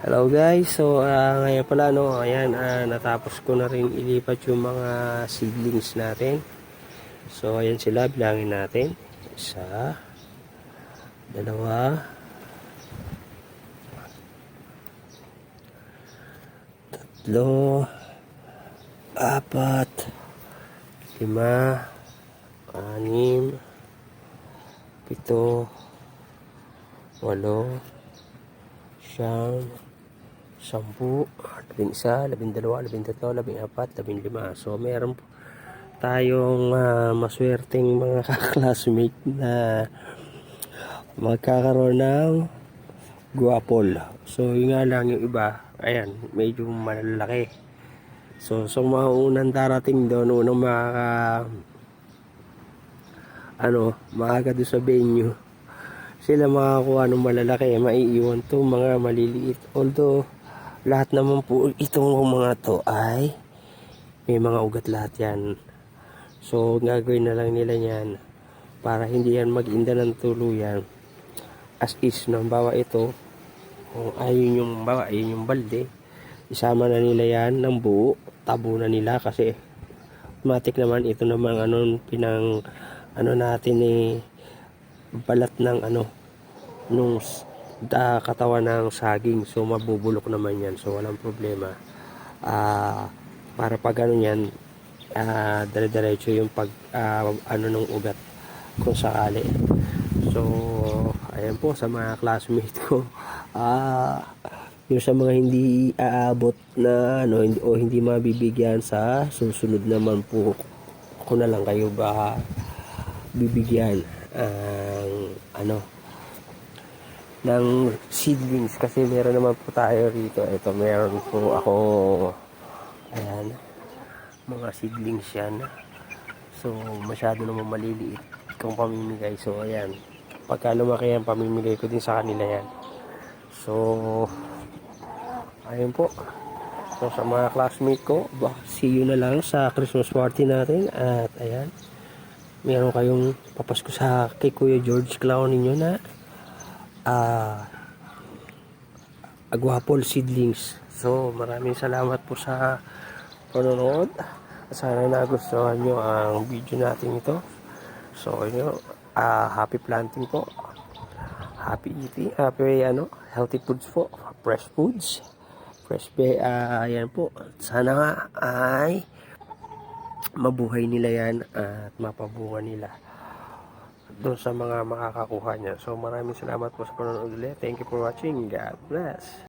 Hello guys, so ah, ngayon pala no, ayan, ah, natapos ko na rin ilipat yung mga seedlings natin. So ayan sila, bilangin natin. Isa, dalawa, tatlo, apat, lima, anim, pito, walo, siyam, sampu, labing isa, labing dalawa, labing tatlo, labing apat, labing lima. So, meron po tayong ah, maswerteng mga kaklasmate na magkakaroon ng guwapol. So, yun nga lang yung iba, ayan, medyo malalaki. So, sa mga unang darating doon, unang mga ano, maaga doon sa venue, sila makakuha ng malalaki, maiiwan to mga maliliit. Although, lahat naman po itong mga to ay may mga ugat lahat yan. So, gagawin na lang nila yan para hindi yan mag-inda ng tuluyan. As is, no, bawa ito, kung ayun yung, bawa, ayun yung balde, isama na nila yan ng buo, tabo na nila kasi automatic naman ito naman ano pinang ano natin eh balat ng ano nung da, katawan ng saging. So mabubulok naman yan. So walang problema. Ah para pag ano yan ah dire-diretso yung pag ah, ano ng ugat kung sakali. So ayan po sa mga classmate ko. Ah yung sa mga hindi aabot na ano hindi, o hindi mabibigyan sa susunod naman po ko na lang kayo ba bibigyan ang ano ng seedlings kasi meron naman po tayo rito. Ito meron po ako. Ayan. Mga seedlings yan. So masyado naman maliliit kung pamimigay. So ayan. Pagka lumaki yan pamimigay ko din sa kanila yan. So ayun po. So sa mga classmate ko bah, see you na lang sa Christmas party natin. At ayan. Meron kayong papasko sa kay Kuya George Clown ninyo na ah Aguapol Seedlings. So, maraming salamat po sa panonood. Sana nagustuhan nyo ang video natin ito. So, yun, ah happy planting po. Happy eating, happy ano, healthy foods po. Fresh foods. Fresh be, ah yan po. Sana nga ay mabuhay nila yan at mapabunga nila doon sa mga makakakuha niya. So maraming salamat po sa panonood ulit. Thank you for watching. God bless.